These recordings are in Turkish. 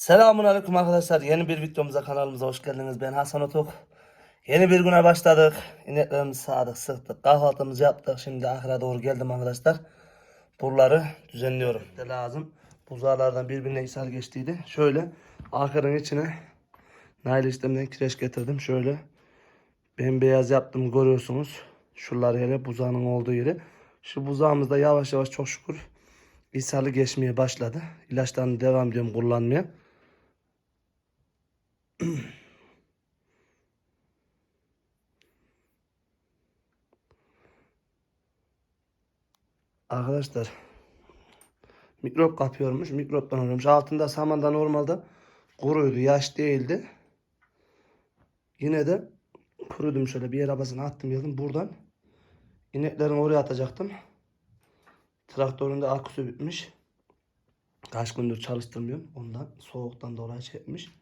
Selamun Aleyküm arkadaşlar. Yeni bir videomuza kanalımıza hoş geldiniz. Ben Hasan Otuk. Yeni bir güne başladık. İneklerimizi sağdık, sıktık. Kahvaltımızı yaptık. Şimdi ahıra doğru geldim arkadaşlar. Buraları düzenliyorum. De lazım. Buzağlardan birbirine ishal geçtiydi. Şöyle ahırın içine nail işlemden kireç getirdim. Şöyle bembeyaz yaptım görüyorsunuz. Şuraları hele buzağının olduğu yeri. Şu buzağımız da yavaş yavaş çok şükür ishalı geçmeye başladı. İlaçlarını devam ediyorum kullanmaya. Arkadaşlar mikrop kapıyormuş. Mikroptan oluyormuş. Altında samanda normalde kuruydu. Yaş değildi. Yine de kurudum şöyle bir yer arabasına attım geldim. Buradan ineklerin oraya atacaktım. Traktörün de aküsü bitmiş. Kaç gündür çalıştırmıyorum. Ondan soğuktan dolayı çekmiş.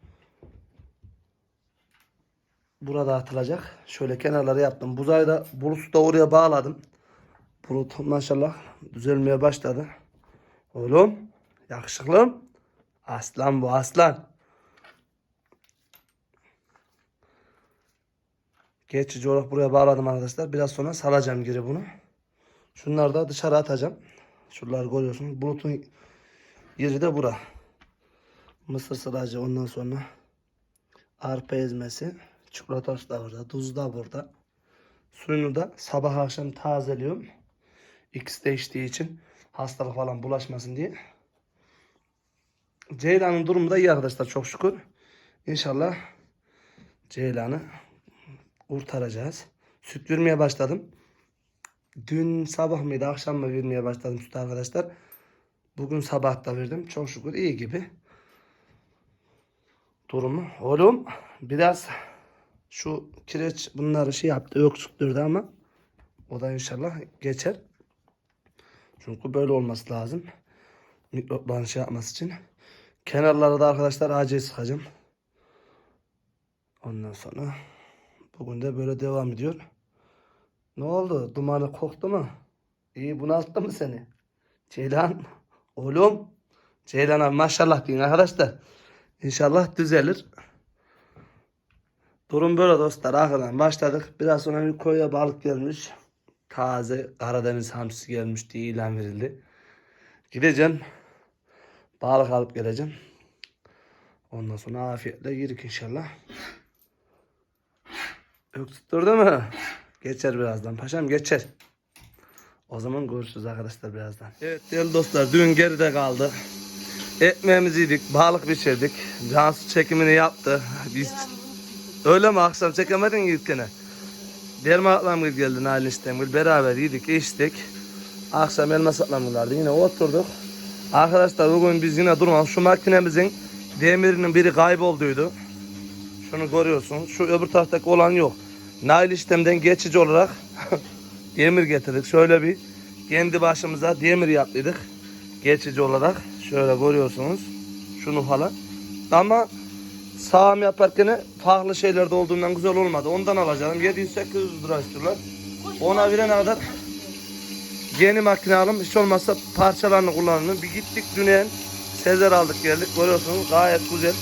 Burada atılacak. Şöyle kenarları yaptım. Buzayı da bulutu da oraya bağladım. Bulut maşallah düzelmeye başladı. Oğlum yakışıklım. Aslan bu aslan. Geçici olarak buraya bağladım arkadaşlar. Biraz sonra salacağım geri bunu. Şunları da dışarı atacağım. Şuraları görüyorsunuz. Bulutun yeri de bura. Mısır sıracı ondan sonra arpa ezmesi. Çikolatası da burada. Tuz da burada. Suyunu da sabah akşam tazeliyorum. İkisi de içtiği için hastalık falan bulaşmasın diye. Ceylan'ın durumu da iyi arkadaşlar çok şükür. İnşallah Ceylan'ı kurtaracağız. Süt vermeye başladım. Dün sabah mıydı akşam mı vermeye başladım süt arkadaşlar. Bugün sabah da verdim. Çok şükür iyi gibi. Durumu. Oğlum biraz şu kireç bunları şey yaptı öksüktürdü ama o da inşallah geçer. Çünkü böyle olması lazım. Mikropların şey yapması için. Kenarları da arkadaşlar acil sıkacağım. Ondan sonra bugün de böyle devam ediyor. Ne oldu? Dumanı koktu mu? İyi bunalttı mı seni? Ceylan. Oğlum. Ceylan abi maşallah deyin arkadaşlar. İnşallah düzelir. Durum böyle dostlar. Arkadan başladık. Biraz sonra bir koya balık gelmiş. Taze Karadeniz hamsisi gelmiş diye ilan verildi. Gideceğim. Balık alıp geleceğim. Ondan sonra afiyetle girik inşallah. Öksüttürdü mü? Geçer birazdan. Paşam geçer. O zaman görüşürüz arkadaşlar birazdan. Evet değerli dostlar dün geride kaldı. Ekmeğimizi yedik, balık pişirdik. Cansu çekimini yaptı. Biz öyle mi akşam çekemedin mi gene? Derma atlamgil geldi Nail İstemgil. Beraber yedik, içtik. Akşam elma satlamgillerdi. Yine oturduk. Arkadaşlar bugün biz yine durmam. Şu makinemizin demirinin biri kaybolduydu. Şunu görüyorsunuz. Şu öbür taraftaki olan yok. Nail işlemden geçici olarak demir getirdik. Şöyle bir kendi başımıza demir yaptıydık. Geçici olarak. Şöyle görüyorsunuz. Şunu falan. Ama sağım yaparken farklı şeylerde olduğundan güzel olmadı. Ondan alacağım. 700-800 lira istiyorlar. Ona verene kadar yeni makine alım. Hiç olmazsa parçalarını kullanalım. Bir gittik dünen. Sezer aldık geldik. Görüyorsunuz gayet güzel.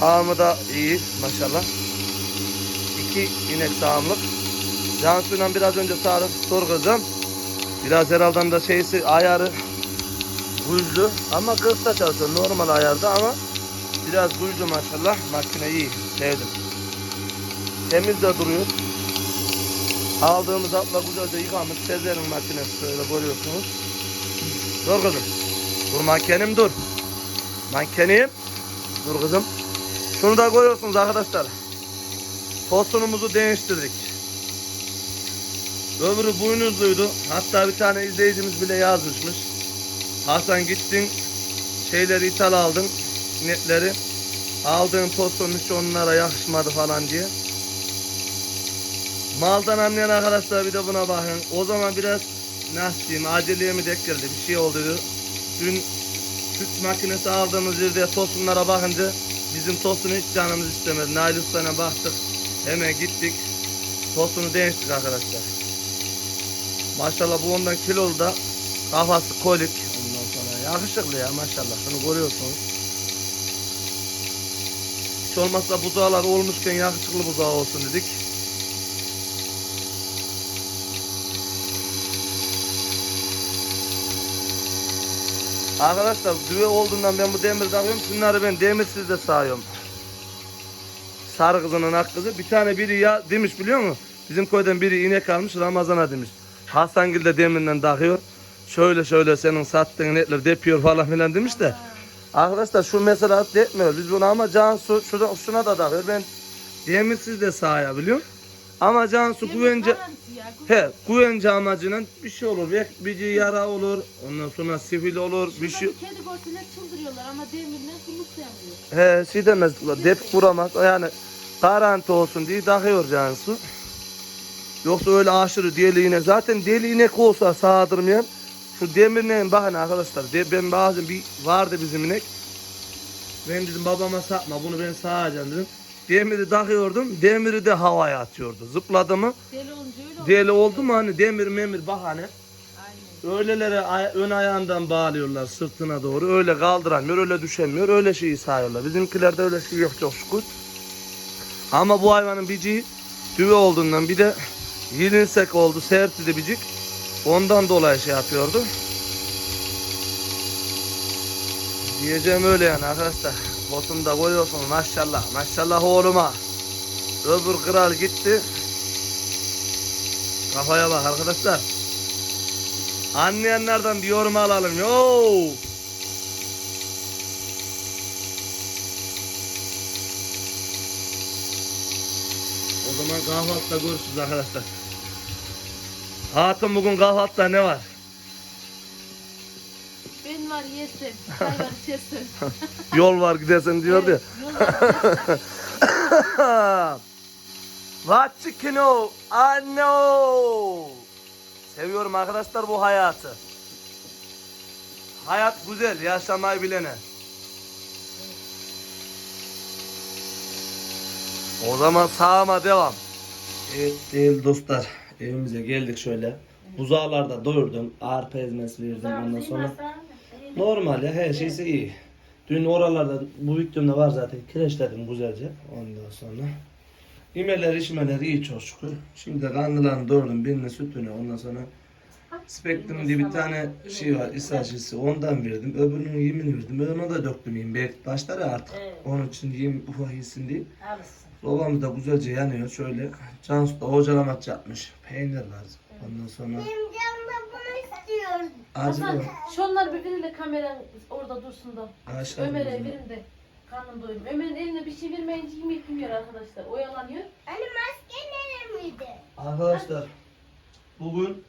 Sağımı da iyi maşallah. İki inek sağımlık. Cansu'yla biraz önce sağırıp sor kızım. Biraz herhalde da şeysi ayarı güçlü ama kırkta çalışıyor normal ayarda ama biraz güçlü maşallah makine iyi sevdim. Temiz de duruyor. Aldığımız atla güzelce yıkamış Sezer'in makinesi şöyle görüyorsunuz. Dur kızım. Dur mankenim dur. Mankenim. Dur kızım. Şunu da görüyorsunuz arkadaşlar. Tosunumuzu değiştirdik. Öbürü boynuzluydu. Hatta bir tane izleyicimiz bile yazmışmış. Hasan gittin şeyleri ithal aldın. Netleri. Aldığın tosun hiç onlara yakışmadı falan diye. Maldan anlayan arkadaşlar bir de buna bakın. O zaman biraz nasıl diyeyim mi denk geldi bir şey oldu. Dün süt makinesi aldığımız yerde tosunlara bakınca bizim tosunu hiç canımız istemedi. Nail baktık. Hemen gittik. Tosunu değiştik arkadaşlar. Maşallah bu ondan kilolu da kafası kolik. Ondan sonra yakışıklı ya maşallah. Şunu görüyorsunuz. Hiç olmazsa buzağlar olmuşken yakışıklı buzağı olsun dedik. Arkadaşlar düve olduğundan ben bu demir takıyorum. Şunları ben demirsiz de sağıyorum. Sarı kızının ak kızı. Bir tane biri ya demiş biliyor musun? Bizim köyden biri inek almış Ramazan'a demiş. Hasangil de demirden takıyor. Şöyle şöyle senin sattığın inekler depiyor falan filan demiş de. Arkadaşlar şu mesela depmiyor. Biz bunu ama Cansu şuna, şuna da takıyor. Ben demirsiz de sahaya biliyorum. Ama Cansu güvence... He, güvence amacıyla bir şey olur. Bir, bir yara olur. Ondan sonra sivil olur. Bir şey... Kedi görsünler çıldırıyorlar ama demirle kumutlayamıyor. He şey demez. Dep kuramaz. Yani garanti olsun diye takıyor Cansu. Yoksa öyle aşırı deli inek. Zaten deli inek olsa sağdırmayan şu demirlerin bakın arkadaşlar. De, ben bazen bir vardı bizim inek. Ben dedim babama satma bunu ben sağacağım dedim. Demiri takıyordum. Demiri de havaya atıyordu. Zıpladı mı? Deli olunca öyle oluyor. Deli oldu mu hani demir memir bahane. Aynen. Öylelere ay- ön ayağından bağlıyorlar sırtına doğru. Öyle kaldıramıyor, öyle düşemiyor. Öyle şeyi sayıyorlar. Bizimkilerde öyle şey yok çok şükür. Ama bu hayvanın biciği düve olduğundan bir de yilinsek oldu, sertti de bicik. Ondan dolayı şey yapıyordu. Diyeceğim öyle yani arkadaşlar. Botunda koyuyorsun maşallah. Maşallah oğluma. Öbür kral gitti. Kafaya bak arkadaşlar. Anlayanlardan bir yorum alalım. Yo. O zaman kahvaltıda görüşürüz arkadaşlar. Hatun bugün kahvaltıda ne var? Ben var yesin. Çay var içersin. Yol var gidersen diyordu ya. I know. Seviyorum arkadaşlar bu hayatı. Hayat güzel, yaşamayı bilene. O zaman sağıma devam. Evet değerli dostlar, evimize geldik şöyle. Buzağlarda doyurdum, arpa ezmesi verdim ondan sonra. Normal ya, her şeysi iyi. Dün oralarda, bu videomda var zaten, kireçledim güzelce ondan sonra. İmeler içmeler iyi çok şükür. Şimdi de kanlılarını doğurdum, birine sütünü ondan sonra Spektrum diye bir tane şey var, isajisi ondan verdim. Öbürünün yemini verdim. Ben ona da döktüm yem. Belki başlar ya artık. Onun için yem ufak yesin diye. Sobamız da güzelce yanıyor şöyle. Cansu da ocalamaç yapmış. Peynir var. Ondan sonra Benim canım da bunu istiyor. acı Hasan var. şunlar bir verin de kameran orada dursun da. Aşağı Ömer'e bizim. verin de karnım doyurun. Ömer'in eline bir şey vermeyince yemek yemiyor arkadaşlar. Oyalanıyor. Hani maske neremiydi? Arkadaşlar bugün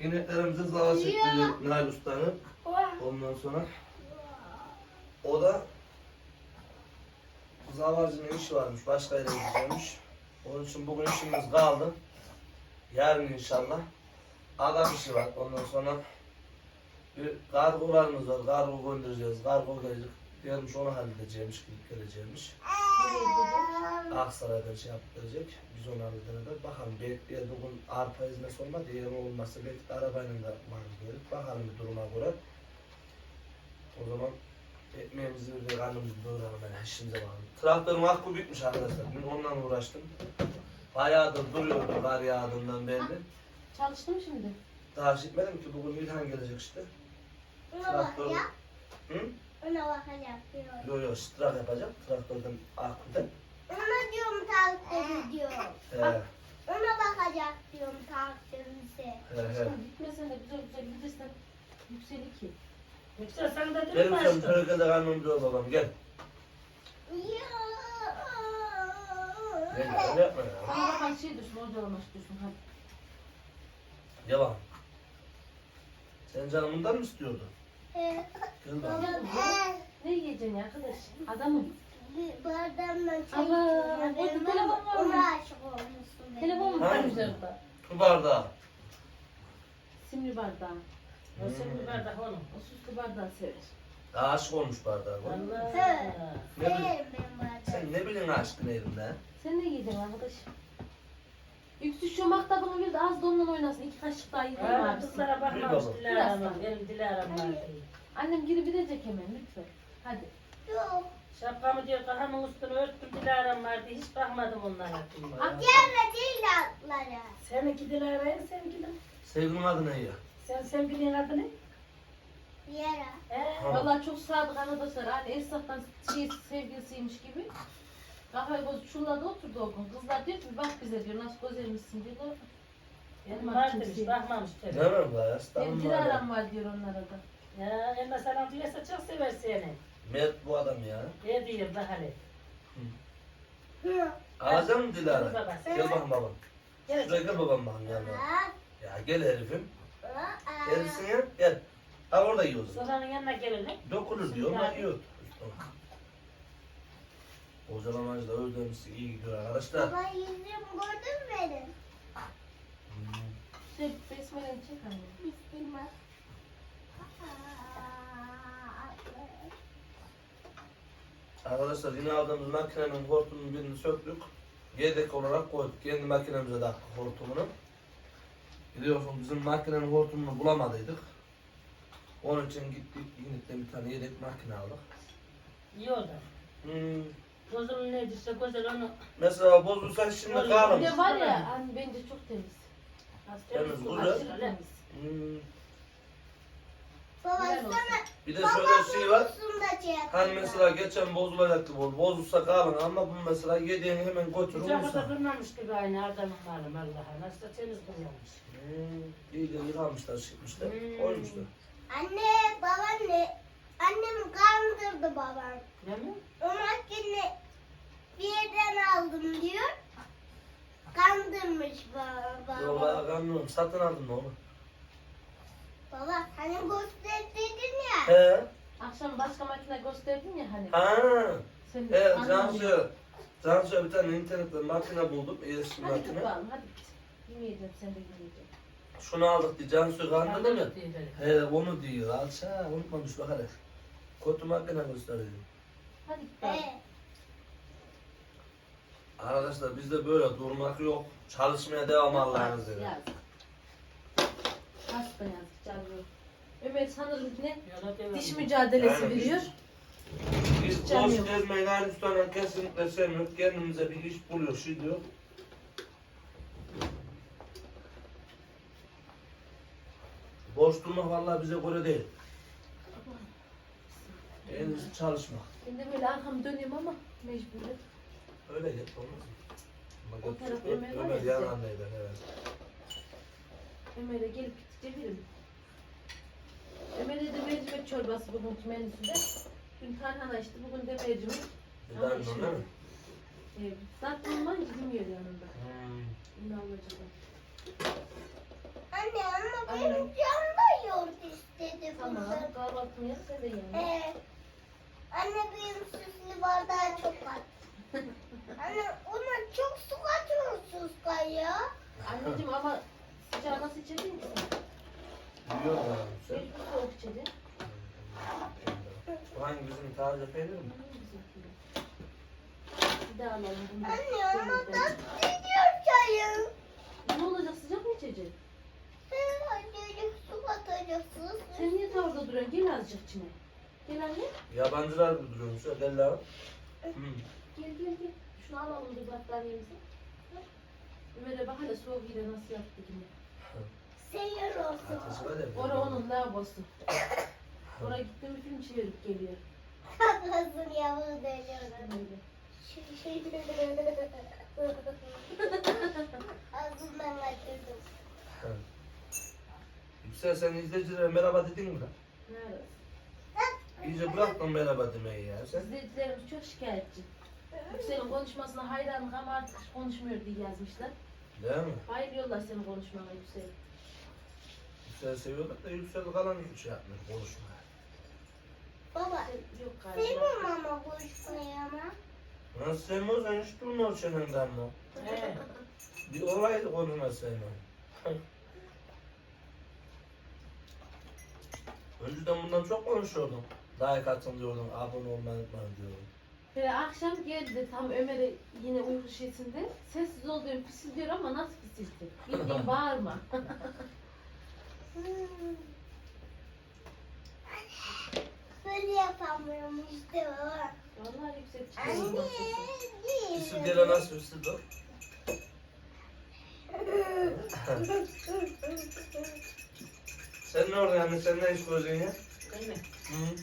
ineklerimize zava çektirdik Nail Usta'nın. Ondan sonra o da zavarcının işi varmış. Başka yere gidecekmiş. Onun için bugün işimiz kaldı. Yarın inşallah. Adam işi var. Ondan sonra bir kargolarımız var. Kargo göndereceğiz. Kargo gelecek. Gelmiş onu halledeceğimiş. Gidip geleceğimiş. Aksaray'dan şey yaptıracak. Biz onu halledene de bakalım. De bugün arpa hizmesi olmadı. Eğer olmazsa belki arabayla da gelip. Bakalım bir duruma göre. O zaman ekmeğimizi ve karnımızı doyuralım yani işimize bakalım. Traktörün hakkı bitmiş arkadaşlar. Dün onunla uğraştım. Bayağıdır duruyordu kar yağdığından belli. Çalıştı mı şimdi? Daha gitmedim ki bugün İlhan gelecek işte. Traktör. bakacak. Hı? Ona bakacak diyor. Yo yo strak yapacağım. Traktörden aküden. Ona diyorum takdir diyor. He Ona bakacak diyorum takdirimize. he he. Gitmesen de güzel güzel gidersen yükselir ki. Yüksel sen de Benim dün sen başladın. şöyle gel de karnımı doyur babam gel. Gel ya öyle yapma ya. Bana bakan şey diyorsun. Hadi. Devam. Sen canım bundan mı istiyordun? Gel bakalım. Ne yiyeceksin ya arkadaş? Adamım. Ama, orada telefon var mı? var benim. Mu Ha. üzerinde? Su bardağı. Simli bardağı. O senin bardak oğlum. O süslü bardağı sever. Daha aşık olmuş bardağı. bu. Allah. He. Ne bileyim, sen ne bilin aşkın evinde? Sen ne yiyeceksin arkadaş? Yüksüz şu maktabını bir de az da ondan oynasın. İki kaşık daha yiyeyim Ha, abisi. Kızlara bakmamış baba. Dilara Hanım. Benim Dilara Hanım var diye. Annem geri gidecek hemen lütfen. Hadi. Yok. Şapkamı diyor kafamın üstüne örttüm dilarem vardı. Hiç bakmadım onlara. Diğerle değil atları. Seninki dilarayı seninki de. Sevginin adı ne ya? Sen sevgilinin adı ne? Diğer He? Vallahi çok sadık arkadaşlar. Hani esnaftan şey sevgilisiymiş gibi. Kafayı bozup şurada oturdu o gün. Kızlar diyor ki bak bize diyor nasıl güzelmişsin diyor. Benim Bak var kimse. demiş bakmamış tabii. Ne mi bu ya? Benim var diyor onlara da. Ya Emre Salam duyarsa çok sever seni. Mert bu adam ya. Ne diyor da hani. Alacak mısın Dilara? Gel bakın babam. Gel. Şuraya gel babam bakın yanına. Ya gel herifim. Gelsin ya. Gel. Ha orada yiyoruz. Sofranın yanına gelelim. Dokunur diyor ama yiyor. Kocaman da özlemişsi iyi gidiyor arkadaşlar. Baba yüzüm gördün mü benim? Hmm. Şey besmele çek anne. Bismillah. Arkadaşlar yine aldığımız makinenin hortumunun birini söktük. Yedek olarak koyduk. Kendi makinemize taktık hortumunu. Biliyorsun bizim makinenin hortumunu bulamadıydık. Onun için gittik yine bir tane yedek makine aldık. İyi oldu. Hmm. Güzel onu. Mesela bozulsa şimdi Bir kalın. de var ya anne bence çok temiz. Temiz, Aslında güzel. Aşırı temiz. Hmm. Baba Helal olsun. sana Bir de şöyle şey var. Şey Hani mesela geçen bozulacaktı bu. Bozulsa kalın ama bu mesela yediğini hemen götürür Hiç orada olursa. durmamış gibi aynı adamın malım Allah'a. Nasıl da temiz duruyormuş. Hmm. İyi de yıkamışlar, çıkmışlar, Hmm. koymuşlar. Anne, babaanne, annem kandırdı babam. Ne mi? O makine bir yerden aldım diyor. Kandırmış baba. Yok baba. ben anlamıyorum. Satın aldın mı onu? Baba hani gösterdin ya. He. Akşam başka makine gösterdin ya hani. Ha. Sen He. anlamadın. Cansu'ya. Cansu'ya bir tane internetten makine buldum. Eski Hadi makine. bakalım hadi. Yemeyeceğim sen de yemeyeceksin. Şunu aldık diye mı? Kandırdı diye böyle. He onu diyor. Alça unutmamış bak hadi. Kötü makine gösteriyor. Hadi git bakalım. He. Arkadaşlar bizde böyle durmak yok. Çalışmaya devam Allah'ın Yaz, izniyle. Yaz. Hasta yazık canım. Ömer sanırım ki ne? Yola devam. Diş mücadelesi Aynen. veriyor. Biz Canım boş yok. gezmeyi Hindistan'a kesinlikle sevmiyoruz. Kendimize bir iş buluyor, şey diyor. Boş durmak vallahi bize göre değil. En iyisi çalışmak. Ben de böyle arkam dönüyorum ama mecburen. Öyle yap olmaz mı? Bak, O taraf Ömer var Ömer ya yan bize. anneydi, evet. Ömer'e gelip gidince birim. Ömer'e de mercimek çorbası bugünkü menüsünde. Dün tarhana içti, bugün de mercimek. Bir Ama daha işte- değil mi? Evet, zaten olmayınca bilmiyor yanında. Hmm. Ne olacak o? Anne ama Aynen. benim canım da yoğurt istedi Tamam, bundan. kahvaltını yap, sen de. He. Anne benim süslü bardağı çok var. Anne ona çok su katıyorsun sen ya. Anneciğim ama sıcağı nasıl içedin ki sen? Biliyor musun sen? Bu hangi bizim taze peynir mi? Bir daha alalım bunu. Anne ama nasıl gidiyor çayın? Ne olacak sıcak mı içeceksin? Sen azıcık su katacaksın. Sen niye tavırda duruyorsun? Gel azıcık içine. Gel anne. Yabancılar gibi duruyormuş. Hmm. Gel gel gel. Şunu alalım bir battaniyemizi. Ömer'e bak hele soğuk yine nasıl yaptı yine. Seyir olsun. Ora onun lavabosu. Oraya gittim bir film çevirip geliyor. Kafasını yavuğu dönüyorum. Öyle. Ağzından kaçırdım. Yüksel sen izleyicilere merhaba dedin mi lan? Nerede? İyice bıraktın merhaba demeyi ya sen. İzleyicilerimiz çok şikayetçi. Yüksel'in konuşmasına hayranlık ama artık konuşmuyor diye yazmışlar. Değil mi? Bayılıyorlar senin konuşmana Yüksel. Yüksel seviyorlar da Yüksel kalan hiç şey yapmıyor konuşmaya. Baba, Yok galiba. sevmiyorum ama konuşmayı ama. Nasıl sevmiyorsan hiç durma çenenden mi? He. Bir olay konuşma sevmem. Önceden bundan çok konuşuyordum. Like atın diyordum, abone olmayı unutmayın diyordum. Ve akşam geldi tam Ömer'e yine uyku şeysinde. Sessiz ol diyorum pisil diyor ama nasıl pisildi? Bildiğin bağırma. Böyle yapamıyorum işte baba. Vallahi yüksek Anne nasıl üstü dur? Sen ne orada yani? Sen ne iş göreceksin ya? Değil mi? Hı.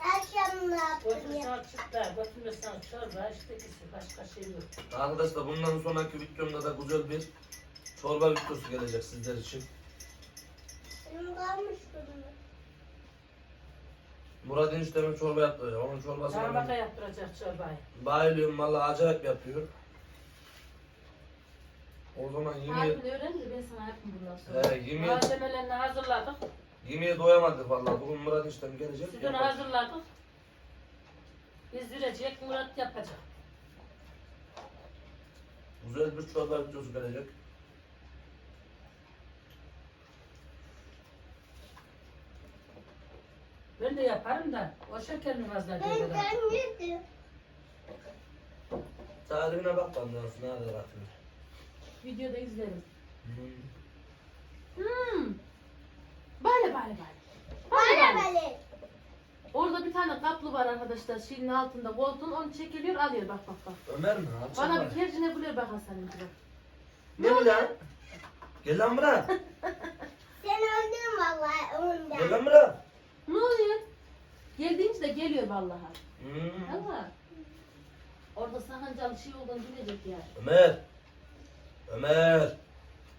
Akşam ne yaptın ya? Götürsen çıktı, götürmesen çorba, işte başka şey yok. Arkadaşlar bundan sonraki videomda da güzel bir çorba videosu gelecek sizler için. Kalmış bunun. Murat enişteme çorba yaptıracağım. Onun çorbasını Sarmaka ben yaptıracak çorbayı. bayılıyorum valla acayip yapıyor. O zaman yemeğe, Harbi öğren de ben sana yapayım bundan sonra. he, yemeğe, Malzemelerini hazırladık. yemeğe doyamadık valla. Bugün Murat eniştem gelecek. Sütünü yapar. hazırladık. Biz verecek, Murat yapacak. Güzel bir çorba videosu gelecek. Ben de yaparım da o şekerini fazla Ben ben yedim. Tarihine bak benden sonra nerede bakıyor. Videoda izlerim. Hmm. Hmm. Böyle böyle böyle. Bana böyle. Orada bir tane kaplı var arkadaşlar. Şirin altında koltuğun onu çekiliyor alıyor bak bak bak. Ömer mi? Alçak Bana var. bir kercine buluyor bak Hasan'ın gibi. Ne bu lan? Gel lan Murat. Sen öldün vallahi ondan. Gel lan Murat. Ne oluyor? Geldiğince de geliyor vallahi. Hmm. Ama orada sakıncalı şey olduğunu bilecek yani. Ömer. Ömer.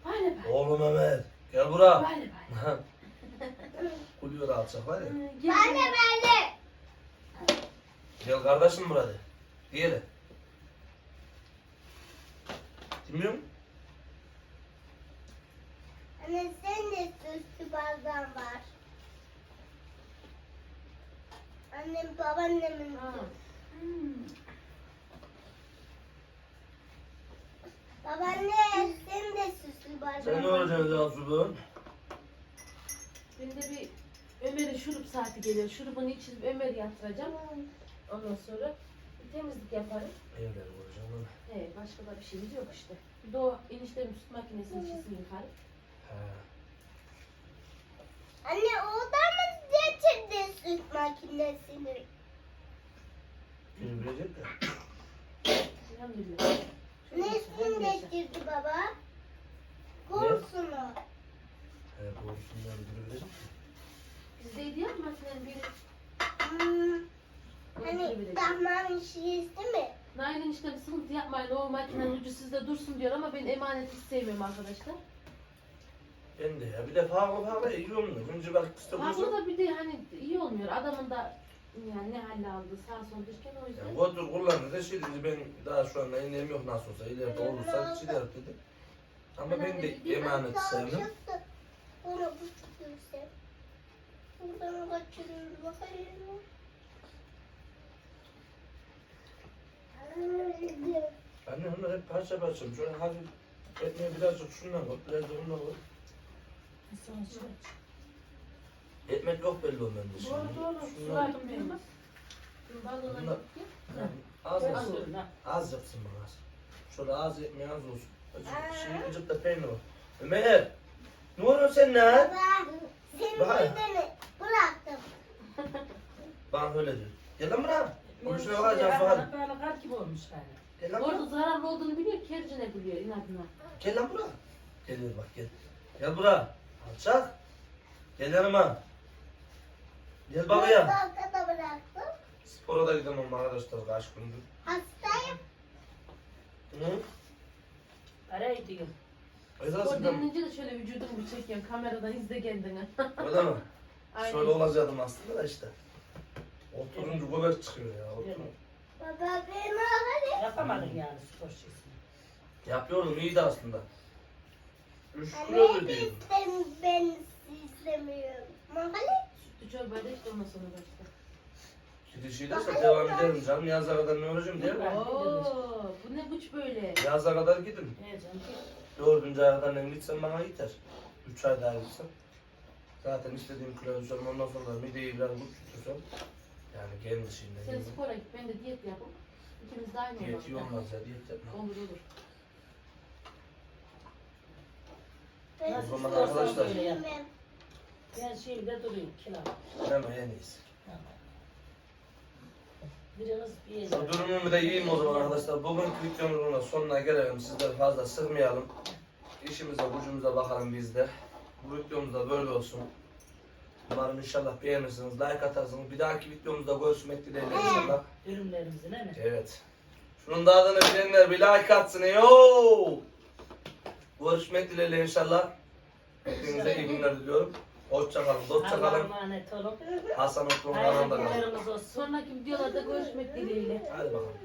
Böyle böyle. Oğlum Ömer. Gel buraya. Böyle böyle. Kuluyor alçak var ya. Ee, gel- Bana böyle. Gel kardeşim burada. Diyelim. Dinliyor musun? Anne sen de süslü bardağın var. Annem babaannemin Ha. Hmm. Babaanne sen de süslü bardağın Sen ne olacaksın Cansu Benim de bir Ömer'in şurup saati geliyor. Şurubunu içip Ömer'i yatıracağım. Ondan sonra bir temizlik yaparım. Evleri vuracağım ama. Evet başka da bir şeyimiz yok işte. O eniştemin süt makinesinin şişini yıkarım. He. Anne oradan mı getirdin süt makinesini? Kim bilecek de. Elhamdülillah. Nesini getirdi baba? Kursunu. He doğrusundan biri bilecek de. Bizdeydi ya makinenin biri. Hmm, hani bilecek. dahmanın şişesi mi? Nail'in işte bir sıkıntı yapmayın o makinenin ucu sizde dursun diyor ama ben emanet hiç sevmiyorum arkadaşlar. Ben de ya. Bir de farklı farklı iyi olmuyor. Önce bak işte Farklı da bir de hani iyi olmuyor. Adamın da yani ne halle aldı sağ sol derken o yüzden. Yani otur kullandı da şey dedi ben daha şu anda emeğim yok nasıl olsa ileride olursa der dedi. Ama ben de emanet sevmem. Onu bu tutuyorsa. Buradan kaçırıyor bakayım. Anne onlar hep parça parça. Şöyle hafif ekmeği birazcık şundan koy, biraz da ondan koy. Şey. Ekmek yok belli o bende şimdi. Doğru doğru. Suladım benim. Bunlar- az ha. Az yapsın bana az. Şöyle az ekmeği az olsun. Azıcık şey azıcık da peynir var. Ömer! Ne oluyor sen? Baba, senin Bak. dedeni bıraktım. Bana öyle diyor. Gel lan buraya. Konuşmaya şey, bakacağım falan. böyle kar gibi olmuş yani. Gel lan Orada buraya. zararlı olduğunu biliyor, kercine biliyor inadına. Gel lan buraya. Geliyor bak gel. Gel buraya. Alçak. Gel yanıma. Gel babaya. Arkada bıraktım. Spora da gidemem arkadaşlar kaç gündür. Hastayım. Hı? Esas O ben denilince de şöyle vücudumu bir çekiyorum. Kameradan izle kendini. öyle mi? Aynen. Şöyle olacaktım aslında da işte. Oturunca göbek çıkıyor ya. Oturun. Baba beni hadi. Yapamadın yani spor şeysini. Yapıyordum iyiydi aslında. Anne hep ödeydim. istem, ben istemiyorum. Mahali. Sütlü çorbayı da işte ondan sonra da işte. Gidişiyle devam ederim canım. Yaza kadar ne olacağım değil mi? Oo, bu ne güç böyle. Yaza kadar gidin. Ne canım? Dördüncü aya kadar ne gitsem bana yeter. Üç ay daha gitsem. Zaten istediğim kilo düşerim ondan sonra mideyi biraz küçültürsem. Yani kendi şeyinden Sen spora git, ben de diyet yapıp. İkimiz de aynı Diyet iyi olalım. olmaz ya diyet yapma. Olur olur. Ben O zaman arkadaşlar-. Ben şeyde durayım kilo. Hemen en iyisi. Bir durumumu da yiyeyim o zaman arkadaşlar. Bugünkü videomuzun da sonuna gelelim. Sizleri fazla sıkmayalım. İşimize gücümüze bakalım biz de. Bu videomuz da böyle olsun. Umarım inşallah beğenirsiniz. Like atarsınız. Bir dahaki videomuzda görüşmek dileğiyle inşallah. Ürünlerimizi değil mi? Evet. Şunun da adını bilenler bir like atsın. Yo! Görüşmek dileğiyle inşallah. Hepinize iyi günler diliyorum. Hoşçakalın. Allah'a Hoşçakalın. emanet olun. Hasan kalın. günlerimiz olsun. Sonraki videolarda görüşmek dileğiyle. Hadi bakalım.